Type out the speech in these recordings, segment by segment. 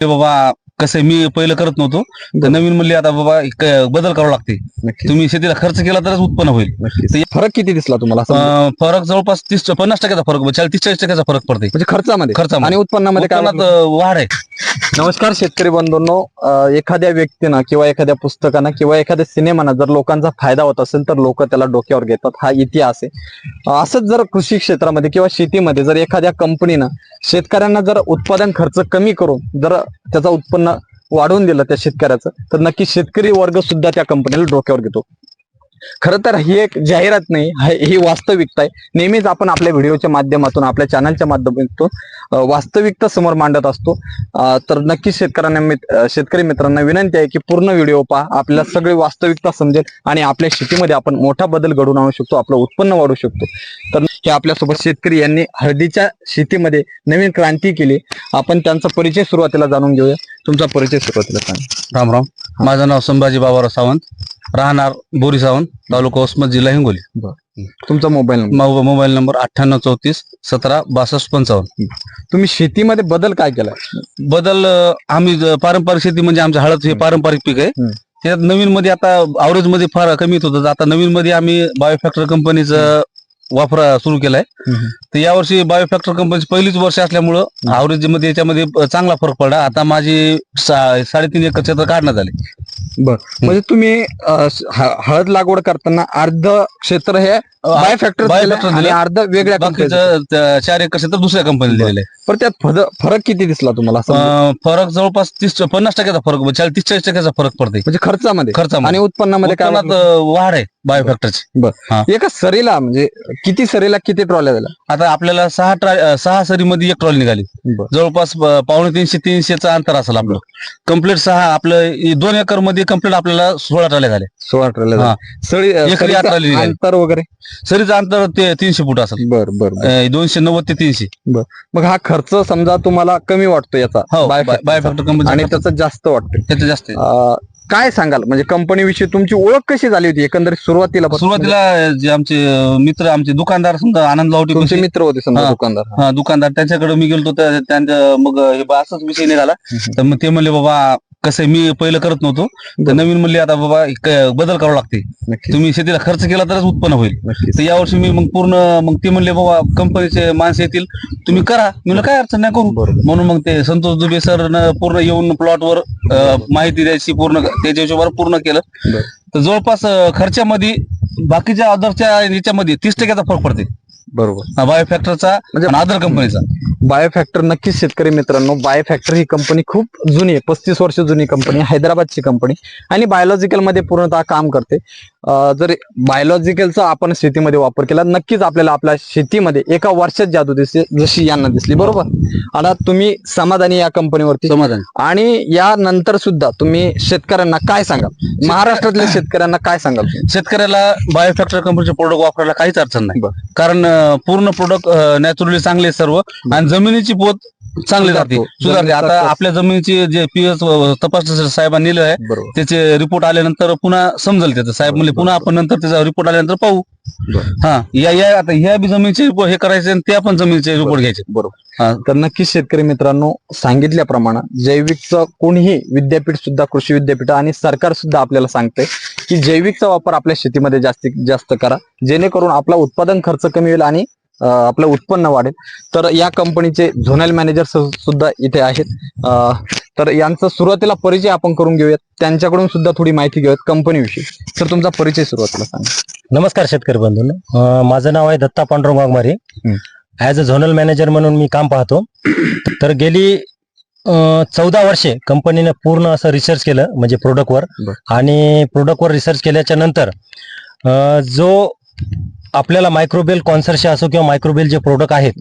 ते बाबा कसं मी पहिलं करत नव्हतो. तर नवीन म्हणले आता बाबा एक बदल करावा लागते. नक्की तुम्ही शेतीला खर्च केला तरच उत्पन्न होईल. फरक किती दिसला तुम्हाला? असं अं, फरक जवळपास तीस पन्नास टक्क्याचा फरक चाळीस तीस चाळीस टक्क्याचा फरक पडते म्हणजे खर्चामध्ये. खर्चामध्ये. आणि उत्पन्नामध्ये काय उत्पन्नात वाढ आहे. नमस्कार शेतकरी बंधूंनो. एखाद्या व्यक्तीनं किंवा एखाद्या पुस्तकानं किंवा एखाद्या सिनेमानं जर लोकांचा फायदा होत असेल तर लोक त्याला डोक्यावर घेतात. हा इतिहास आहे. असंच जर कृषी क्षेत्रामध्ये किंवा शेतीमध्ये जर एखाद्या कंपनीनं शेतकऱ्यांना जर उत्पादन खर्च कमी करून जर त्याचं उत्पन्न वाढवून दिलं त्या शेतकऱ्याचं तर नक्की शेतकरी वर्ग सुद्धा त्या कंपनीला डोक्यावर घेतो. खरं तर ही एक जाहिरात नाही ही वास्तविकता आहे. नेहमीच आपण आपल्या व्हिडिओच्या माध्यमातून आपल्या चॅनलच्या माध्यमातून वास्तविकता समोर मांडत असतो. तर नक्कीच शेतकऱ्यांना शेतकरी मित्रांना विनंती आहे की पूर्ण व्हिडिओ पहा. आपल्याला सगळी वास्तविकता समजेल आणि आपल्या शेतीमध्ये आपण मोठा बदल घडवून आणू शकतो आपलं उत्पन्न वाढू शकतो. तर हे आपल्यासोबत शेतकरी यांनी हळदीच्या शेतीमध्ये नवीन क्रांती केली. आपण त्यांचा परिचय सुरुवातीला जाणून घेऊया. तुमचा परिचय सुरुवातीला सांग. राम राम. माझं नाव संभाजी बाबाराव सावंत. राहणार बोरी सावंत तालुका उस्मत जिल्हा हिंगोली. तुमचा मोबाईल नंबर? मो- मोबाईल नंबर अठ्ठ्याण्णव चौतीस सतरा बासष्ट पंचावन्न. तुम्ही शेतीमध्ये बदल काय केलाय? बदल अं, आम्ही ज- पारंपरिक शेती म्हणजे आमच्या हळद हे पारंपरिक पीक आहे. हम्म. त्यात नवीन मध्ये आता अवरेजमध्ये फार कमी येत होतं. आता नवीन मध्ये आम्ही बायोफॅक्टर कंपनीचं वापर सुरू केलाय. तर यावर्षी बायोफॅक्टर कंपनीची पहिलीच वर्ष असल्यामुळं अवरेजमध्ये याच्यामध्ये चांगला फरक पडला. आता माझी सा- साडेतीन एकर क्षेत्र काढण्यात आले. बर. म्हणजे तुम्ही अं, ह- हळद लागवड करताना अर्ध क्षेत्र हे बाय फॅक्टर आणि दिलं. अर्ध वेगळ्या कंपनीचं. बाकीचं त्या चार एकर क्षेत्र दुसऱ्या कंपनीला दिलेलं आहे. पण त्यात फद- फरक किती दिसला तुम्हाला? असं म्हणजे अं, फरक जवळपास तीस पन्नास टक्क्याचा फरक चाळीस तीस चाळीस टक्क्याचा फरक पडते म्हणजे खर्चामध्ये. आणि खर्चामध्ये उत्पन्नामध्ये काय उत्पन्नात वाटलं? अं, वाढ आहे बायोफॅक्टरची एका सरीला म्हणजे किती सरीला किती ट्रॉल्या झाल्या? आता आपल्याला सहा ट्रा अं, सहा सरीमध्ये एक ट्रॉली निघाली. जवळपास अं, पावणे तीनशे तीनशेचं अंतर असेल आपलं. कंप्लीट सहा आपलं इ- दोन एकरमध्ये कंप्लीट आपल्याला सोळा ट्रॉल्या झाले. सोळा हा. झाल्या सळी एकरी आहे. अंतर वगैरे? सरीचं अंतर ते तीनशे फूट असेल. बर बर बर. अं, दोनशे नव्वद ते तीनशे. मग हा खर्च समजा तुम्हाला कमी वाटतो याचा. हो Biofactor चा. बायोफॅक्टर आणि कंपनी त्याचं जास्त वाटतं त्याचं जास्त आहे. अं, काय सांगाल? म्हणजे कंपनीविषयी तुमची ओळख कशी झाली होती? एकंदरीत सुरुवातीला सुरुवातीला जे आमचे मित्र आमचे दुकानदार समजा आनंद लावटी तुमचे मित्र होते समजा हा. दुकानदार. हा दुकानदार. त्यांच्याकडे मी गेलो तर त्यांच्या मग हे बा असाच विषय निघाला. तर मग ते म्हणले बाबा कसं आहे, मी पहिलं करत नव्हतो. तर. नवीन म्हणले आता बाबा एक बदल करावा लागते. नक्की तुम्ही शेतीला खर्च केला तरच उत्पन्न होईल. तर यावर्षी मी मग पूर्ण मग ते म्हणले बाबा कंपनीचे माणसं येतील तुम्ही करा. मी म्हणलं काय अडचण नाही करू. बरोबर. म्हणून मग ते संतोष दुबे सर पूर्ण येऊन प्लॉटवर माहिती द्यायची पूर्ण त्याच्या हिशोबावर पूर्ण केलं. बरं. तर जवळपास अं, खर्चामध्ये बाकीच्या अदरच्या याच्यामध्ये तीस टक्क्याचा फरक पडते. बरोबर. बायोफॅक्टरचा म्हणजे आणि अदर कंपनीचा बायोफॅक्टर नक्कीच शेतकरी मित्रांनो बायोफॅक्टर ही कंपनी खूप जुनी आहे. पस्तीस वर्ष जुनी कंपनी हैदराबादची कंपनी आणि बायोलॉजिकलमध्ये पूर्णतः काम करते. जर बायोलॉजिकलचा आपण शेतीमध्ये वापर केला नक्कीच आपल्याला आपल्या शेतीमध्ये एका वर्षात जादू दिसते जशी यांना दिसली बरोबर? आता तुम्ही समाधानी या कंपनीवरती समाधान. आणि यानंतर सुद्धा तुम्ही शेतकऱ्यांना काय सांगाल? महाराष्ट्रातल्या शेतकऱ्यांना काय सांगाल? शेतकऱ्याला बायोफॅक्टर कंपनीचे प्रोडक्ट वापरायला काहीच अडचण नाही. कारण पूर्ण प्रोडक्ट नॅचरली चांगले सर्व. आणि जमिनीची पोत चांगली राहते सुधारतो. आता आपल्या जमिनीची जे पीएच तपासणी साहेबांनी लिहिलं आहे त्याचे रिपोर्ट आल्यानंतर पुन्हा समजेल त्याचं. साहेब म्हणले पुन्हा आपण नंतर त्याचा रिपोर्ट आल्यानंतर पाहू. हा या या आता ह्या बी जमिनीचे report हे करायचे आणि त्या पण जमिनीचे रिपोर्ट घ्यायचे. बरोबर. हा. तर नक्कीच शेतकरी मित्रांनो सांगितल्याप्रमाणे जैविकचं कोणीही विद्यापीठ सुद्धा कृषी विद्यापीठ आणि सरकार सुद्धा आपल्याला सांगते की जैविकचा वापर आपल्या शेतीमध्ये जास्तीत जास्त करा. जेणेकरून आपला उत्पादन खर्च कमी होईल आणि आपलं उत्पन्न वाढेल. तर या कंपनीचे झोनल मॅनेजर सुद्धा इथे आहेत. तर यांचा सुरुवातीला परिचय आपण करून घेऊयात. त्यांच्याकडून सुद्धा थोडी माहिती घेऊयात कंपनीविषयी. तर तुमचा परिचय सुरुवातीला सांगा. नमस्कार शेतकरी बंधूंनो. माझं नाव आहे Datta Pandurang Waghmare. As a zonal manager म्हणून मी काम पाहतो. तर गेली चौदा वर्षे कंपनीने पूर्ण असं रिसर्च केलं म्हणजे प्रोडक्टवर. आणि प्रोडक्टवर रिसर्च केल्याच्यानंतर जो आपल्याला मायक्रोबेल कॉन्सर्शिया असो किंवा मायक्रोबेल जे प्रोडक्ट आहेत.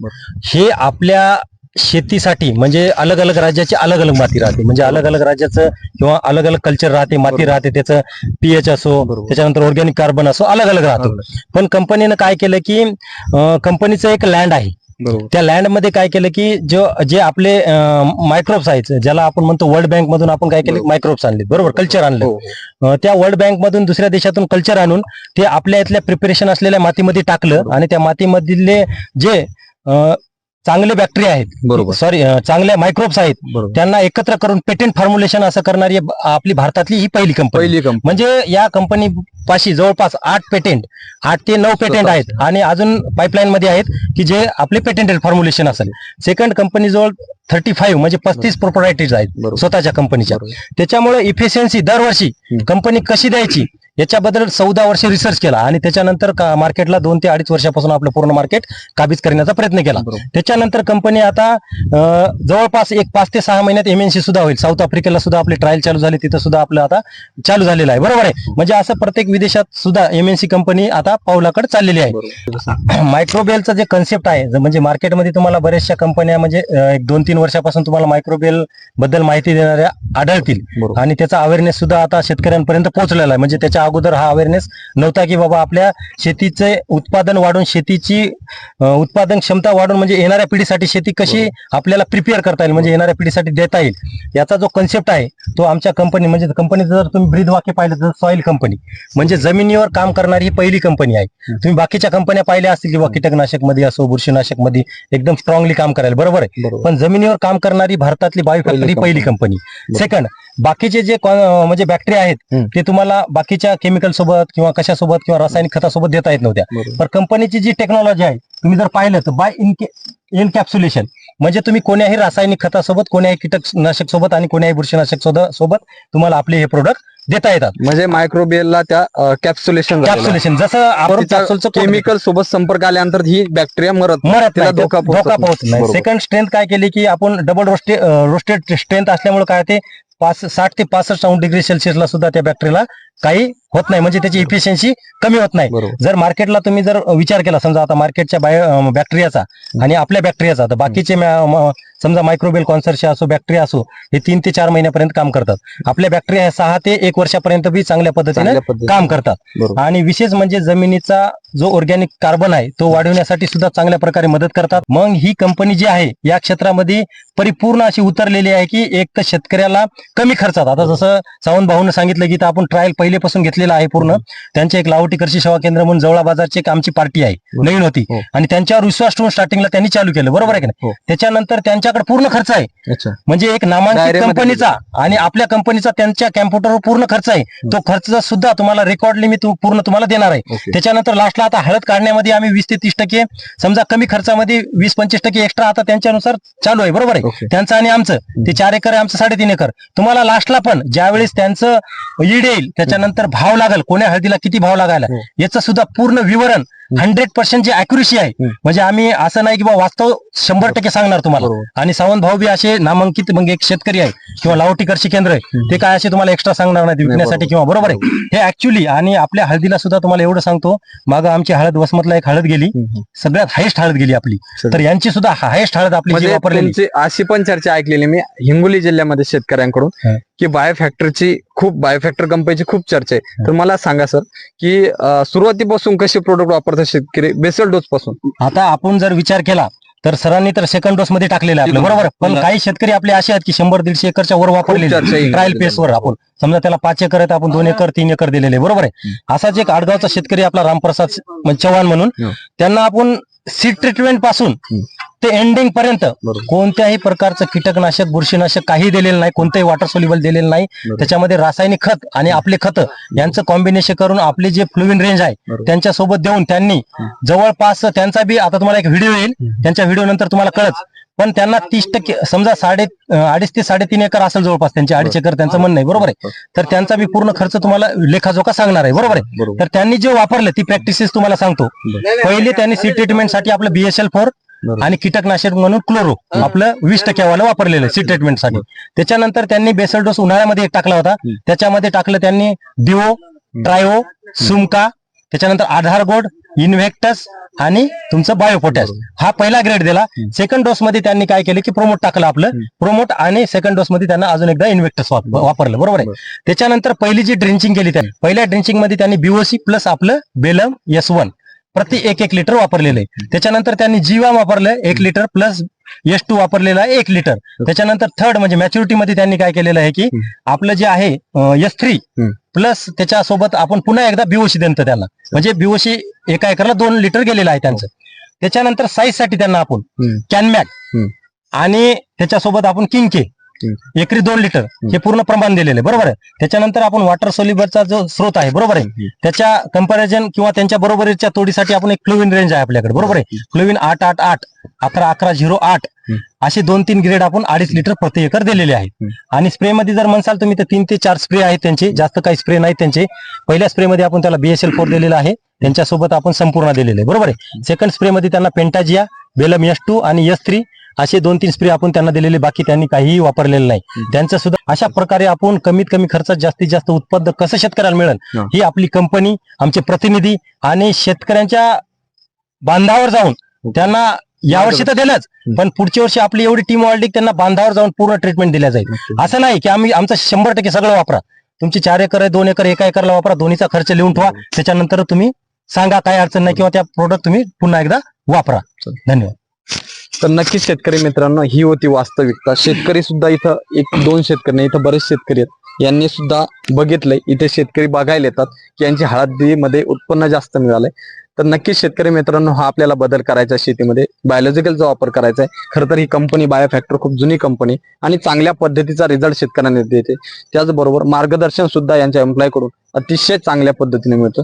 हे आपल्या शेतीसाठी म्हणजे अलग अलग राज्याची अलग अलग माती राहते म्हणजे अलग अलग राज्याचं किंवा अलग अलग कल्चर राहते माती. राहते त्याचं पीएच असो. त्याच्यानंतर ऑर्गॅनिक कार्बन असो अलग अलग राहतो पण कंपनीनं काय केलं की कंपनीचं एक लँड आहे त्या लँडमध्ये काय केलं की जो जे आपले मायक्रोब्स आहेत ज्याला आपण म्हणतो वर्ल्ड बँक मधून आपण काय केले. मायक्रोब्स आणले. बरोबर कल्चर आणले. हो, त्या वर्ल्ड बँक मधून दुसऱ्या देशातून कल्चर आणून ते आपल्या इथल्या प्रिपरेशन असलेल्या मातीमध्ये टाकलं. आणि त्या मातीमधले जे चांगले बॅक्टेरिया आहेत. बरोबर. सॉरी चांगले मायक्रोब्स आहेत. बरोबर. त्यांना एकत्र करून पेटेंट फॉर्म्युलेशन असं करणारी आपली भारतातली ही पहिली कंपनी पहिली कंपनी म्हणजे या कंपनी पाशी जवळपास आठ पेटेंट आठ ते नऊ पेटेंट. आहेत. आणि अजून पाईपलाईन मध्ये आहेत की जे आपले पेटेंटेड फॉर्म्युलेशन असेल. सेकंड कंपनी जवळ थर्टी फाईव्ह म्हणजे पस्तीस प्रोपरायटीज आहेत. स्वतःच्या कंपनीच्या. त्याच्यामुळे इफिशियन्सी दरवर्षी. कंपनी कशी द्यायची याच्याबद्दल चौदा वर्ष रिसर्च केला आणि त्याच्यानंतर मार्केटला दोन ते अडीच वर्षापासून आपलं पूर्ण मार्केट काबीज करण्याचा प्रयत्न केला. त्याच्यानंतर कंपनी आता जवळपास एक पाच ते सहा महिन्यात एमएनसी सुद्धा होईल साऊथ आफ्रिकेला सुद्धा आपले ट्रायल चालू झाले तिथं सुद्धा आपलं आता चालू झालेलं आहे बरोबर आहे म्हणजे असं प्रत्येक विदेशात सुद्धा एमएनसी कंपनी आता पावलाकडे चाललेली आहे. मायक्रोबेलचं जे कन्सेप्ट आहे म्हणजे मार्केटमध्ये तुम्हाला बऱ्याचशा कंपन्या म्हणजे एक दोन तीन वर्षापासून तुम्हाला मायक्रोबेल बद्दल माहिती देणाऱ्या आढळतील. आणि त्याचा अवेअरनेस सुद्धा आता शेतकऱ्यांपर्यंत पोहोचलेला आहे. म्हणजे त्याच्या अगोदर हा अवेअरनेस नव्हता की बाबा आपल्या शेतीचे उत्पादन वाढून शेतीची उत्पादन क्षमता वाढून म्हणजे येणाऱ्या पिढीसाठी शेती कशी आपल्याला प्रिपेअर करता येईल म्हणजे येणाऱ्या पिढीसाठी देता येईल. याचा जो कन्सेप्ट आहे तो आमच्या कंपनी म्हणजे कंपनीचं जर तुम्ही ब्रीद वाक्य पाहिलं तर सॉईल कंपनी म्हणजे जमिनीवर काम करणारी ही पहिली कंपनी आहे. तुम्ही बाकीच्या कंपन्या पाहिल्या असतील किंवा कीटकनाशकमध्ये असो बुरशीनाशकमध्ये एकदम स्ट्रॉंगली काम करायला. बरोबर आहे. पण जमिनीवर काम करणारी भारतातली बायो पहिली फॅक्टरी पहिली कंपनी सेकंड बाकीचे जे म्हणजे बॅक्टेरिया आहेत. ते तुम्हाला बाकीच्या केमिकल सोबत किंवा कशासोबत किंवा रासायनिक खतासोबत देता येत नव्हत्या. पण कंपनीची जी टेक्नॉलॉजी आहे तुम्ही जर पाहिलं तर बाय इनकॅप्सुलेशन म्हणजे तुम्ही कोण्याही रासायनिक खतासोबत कोण्याही कीटकनाशक सोबत आणि कोण्याही बुरशीनाशक सोबत तुम्हाला आपले हे प्रोडक्ट देता येतात म्हणजे मायक्रोबियलला त्या कॅप्सुलेशन कॅप्सुलेशन जसं केमिकल सोबत संपर्क आल्यानंतर ही बॅक्टेरिया मरत. मरत धोका पोहोचत नाही. सेकंड स्ट्रेंथ काय केली की आपण डबल रोस्टेड रोस्टेड स्ट्रेंथ असल्यामुळे काय ते पाच साठ ते पासष्ट अंश डिग्री सेल्सिअसला सुद्धा त्या बॅक्टेरियाला काही होत नाही. म्हणजे त्याची इफिशियन्सी कमी होत नाही. जर मार्केटला तुम्ही जर विचार केला समजा आता मार्केटच्या बायो बॅक्टेरियाचा आणि आपल्या बॅक्टेरियाचा तर बाकीचे समजा मायक्रोबेल कॉन्सर्शिया असो बॅक्टेरिया असो हे तीन ते चार महिन्यापर्यंत काम करतात. आपल्या बॅक्टेरिया हे सहा ते एक वर्षापर्यंत बी चांगल्या पद्धतीने काम करतात. आणि विशेष म्हणजे जमिनीचा जो ऑर्गॅनिक कार्बन आहे तो वाढवण्यासाठी सुद्धा चांगल्या प्रकारे मदत करतात. मग ही कंपनी जी आहे या क्षेत्रामध्ये परिपूर्ण अशी उतरलेली आहे की एक तर शेतकऱ्याला कमी खर्चात. आता जसं सावंत भाऊनं सांगितलं की आपण ट्रायल पहिलेपासून घेतलेला आहे पूर्ण. त्यांचे एक लाहोटी कृषी सेवा केंद्र म्हणून जवळा बाजारची एक आमची पार्टी आहे. नवीन होती हो. आणि त्यांच्यावर विश्वास ठेवून स्टार्टिंगला त्यांनी चालू केलं. बरोबर आहे की हो. नाही त्याच्यानंतर त्यांच्याकडे पूर्ण खर्च आहे. म्हणजे एक नामांकित कंपनीचा आणि आपल्या कंपनीचा त्यांच्या कॅम्प्युटरवर पूर्ण खर्च आहे. तो खर्च सुद्धा तुम्हाला रेकॉर्डली मी पूर्ण तुम्हाला देणार आहे. त्याच्यानंतर लास्टला आता हळद काढण्यामध्ये आम्ही वीस ते तीस टक्के समजा कमी खर्चामध्ये वीस पंचवीस टक्के एक्स्ट्रा आता त्यांच्यानुसार चालू आहे. बरोबर आहे? त्यांचं आणि आमचं. ते चार एकर आहे आमचं साडेतीन एकर. तुम्हाला लास्टला पण ज्यावेळेस त्यांचं ईड येईल त्याच्यानंतर भाव लागेल कोण्या हळदीला किती भाव लागायला हो. याचं सुद्धा पूर्ण विवरण हंड्रेड पर्सेंट जे अॅक्युरेसी आहे. म्हणजे आम्ही असं नाही की बा वास्तव शंभर टक्के सांगणार तुम्हाला आणि सावंत भाऊ बी असे नामांकित मग एक शेतकरी आहे किंवा लाहोटी कृषी केंद्र आहे. ते काय असे तुम्हाला एक्स्ट्रा सांगणार नाही विकण्यासाठी. किंवा बरोबर आहे हे ऍक्च्युली आणि आपल्या हळदीला सुद्धा तुम्हाला एवढं सांगतो मागं आमची हळद वसमतला एक हळद गेली. सगळ्यात हायेस्ट हळद गेली आपली. तर यांची सुद्धा हायेस्ट हळद आपली म्हणजे वापरलेली अशी पण चर्चा ऐकलेली मी हिंगोली जिल्ह्यामध्ये शेतकऱ्यांकडून. की बायो फॅक्टरची खूप बायो फॅक्टर कंपनीची खूप चर्चा आहे तर मला सांगा सर की सुरुवातीपासून कसे प्रोडक्ट वापरतात शेतकरी बेसल डोस पासून आता आपण जर विचार केला तर सरांनी तर सेकंड डोस मध्ये टाकलेलं आहे आपलं बरोबर पण हो. काही शेतकरी आपले असे आहेत की शंभर दीडशे एकरच्या वर चर्चा आहे. ट्रायल पेसवर आपण समजा त्याला पाच एकर आहेत आपण दोन एकर तीन एकर दिलेले आहे, बरोबर आहे असाच एक आडगावचा शेतकरी आपला रामप्रसाद चव्हाण म्हणून हं. त्यांना आपण सीड ट्रीटमेंटपासून. ते एंडिंग पर्यंत. कोणत्याही प्रकारचं कीटकनाशक बुरशीनाशक काही दिलेलं नाही कोणतंही वॉटर सोल्युबल दिलेलं नाही. त्याच्यामध्ये रासायनिक खत आणि आपले खत यांचं कॉम्बिनेशन करून आपली जे फ्लुविन रेंज आहे. त्यांच्यासोबत देऊन त्यांनी. जवळपास त्यांचा बी आता तुम्हाला एक व्हिडिओ येईल. त्यांच्या व्हिडिओ नंतर तुम्हाला कळत पण त्यांना तीस टक्के समजा साडे अडीच ते साडेतीन एकर असेल जवळपास त्यांचे अडीच एकर त्यांचं म्हणणं आहे बरोबर आहे तर त्यांचा बी पूर्ण खर्च तुम्हाला लेखाजोखा सांगणार आहे बरोबर आहे तर त्यांनी जे वापरलं ती प्रॅक्टिसेस तुम्हाला सांगतो पहिले त्यांनी सी ट्रीटमेंटसाठी आपलं बीएसएल फोर. आणि कीटकनाशक म्हणून क्लोरो आपलं वीस टक्क्यावालं वापरलेलं सी ट्रीटमेंटसाठी. त्याच्यानंतर त्यांनी बेसल डोस उन्हाळ्यामध्ये एक टाकला होता. त्याच्यामध्ये टाकलं त्यांनी डिओ ट्रायो सुमका त्याच्यानंतर आधार गोड इन्व्हेक्टस आणि तुमचं बायोपोटॅश बरोबर. हा पहिला ग्रेड दिला. सेकंड डोस मध्ये त्यांनी काय केलं की प्रोमोट टाकलं आपलं. प्रोमोट आणि सेकंड डोस मध्ये त्यांना अजून एकदा इन्व्हेक्टस वापरलं. बरोबर आहे. त्याच्यानंतर पहिली जी ड्रिंचिंग केली त्यांनी पहिल्या ड्रिंचिंगमध्ये त्यांनी बीओसी प्लस आपलं बेलम एस वन प्रति एक एक लिटर वापरलेलं आहे. त्याच्यानंतर त्यांनी जीवा वापरलं एक लिटर प्लस एस टू वापरलेला आहे एक लिटर. त्याच्यानंतर थर्ड म्हणजे मॅच्युरिटी मध्ये त्यांनी काय केलेलं आहे की. आपलं जे आहे एस थ्री. प्लस त्याच्यासोबत आपण पुन्हा एकदा बीओसी देतो त्यांना. म्हणजे बीओसी एका एकरला दोन लिटर गेलेलं आहे त्यांचं. त्याच्यानंतर साईजसाठी त्यांना आपण. कॅनमॅक. आणि त्याच्यासोबत आपण किंके एकरी दोन लिटर हे पूर्ण प्रमाण दिलेलं आहे. बरोबर आहे? त्याच्यानंतर आपण वॉटर सोल्युबलचा जो स्रोत आहे बरोबर आहे? त्याच्या कंपॅरिझन किंवा त्यांच्या बरोबरीच्या तोडीसाठी आपण एक फ्लोविन रेंज आहे आपल्याकडे बरोबर आहे? फ्लोविन आठ आठ आठ अकरा अकरा झिरो आठ. असे दोन तीन ग्रेड आपण अडीच लिटर प्रति एकर दिलेले आहेत. हम्म. आणि स्प्रे मध्ये जर म्हणसाल तुम्ही तर तीन ते चार स्प्रे आहेत त्यांचे जास्त काही स्प्रे नाहीत त्यांचे. पहिल्या स्प्रे मध्ये आपण त्याला बीएसएल फोर दिलेला आहे. त्यांच्यासोबत आपण संपूर्ण दिलेले आहे बरोबर आहे? सेकंड स्प्रे मध्ये त्यांना पेंटाजिया बेलम एस टू आणि एस थ्री असे दोन तीन स्प्रे आपण त्यांना दिलेले बाकी त्यांनी काहीही वापरलेलं नाही. त्यांचं सुद्धा अशा प्रकारे आपण कमीत कमी खर्चात जास्तीत जास्त उत्पादन कसं शेतकऱ्याला मिळेल? हा. ही आपली कंपनी आमचे प्रतिनिधी आणि शेतकऱ्यांच्या बांधावर जाऊन त्यांना यावर्षी तर दिलंच. पण पुढच्या वर्षी आपली एवढी टीम वाढली की त्यांना बांधावर जाऊन पूर्ण ट्रीटमेंट दिल्या जाईल. असं नाही की आम्ही आमचं शंभर टक्के सगळं वापरा. तुमची चार एकर आहे दोन एकर एका एकरला वापरा दोन्हीचा खर्च लिहून ठेवा. त्याच्यानंतर तुम्ही सांगा काय अडचण नाही किंवा त्या प्रोडक्ट तुम्ही पुन्हा एकदा वापरा. धन्यवाद. तर नक्कीच शेतकरी मित्रांनो ही होती वास्तविकता. शेतकरी सुद्धा इथं एक दोन शेतकरी नाही इथं बरेच शेतकरी आहेत. यांनी सुद्धा बघितलंय इथे शेतकरी बघायला येतात की यांची हळदीमध्ये उत्पन्न जास्त मिळालंय. तर नक्कीच शेतकरी मित्रांनो हा आपल्याला बदल करायचा शेतीमध्ये. बायोलॉजिकलचा वापर करायचा आहे खरं तर ही कंपनी बायोफॅक्टर खूप जुनी कंपनी आणि चांगल्या पद्धतीचा रिझल्ट शेतकऱ्यांना देते. त्याचबरोबर मार्गदर्शन सुद्धा यांच्या एम्प्लॉयकडून अतिशय चांगल्या पद्धतीने मिळतं.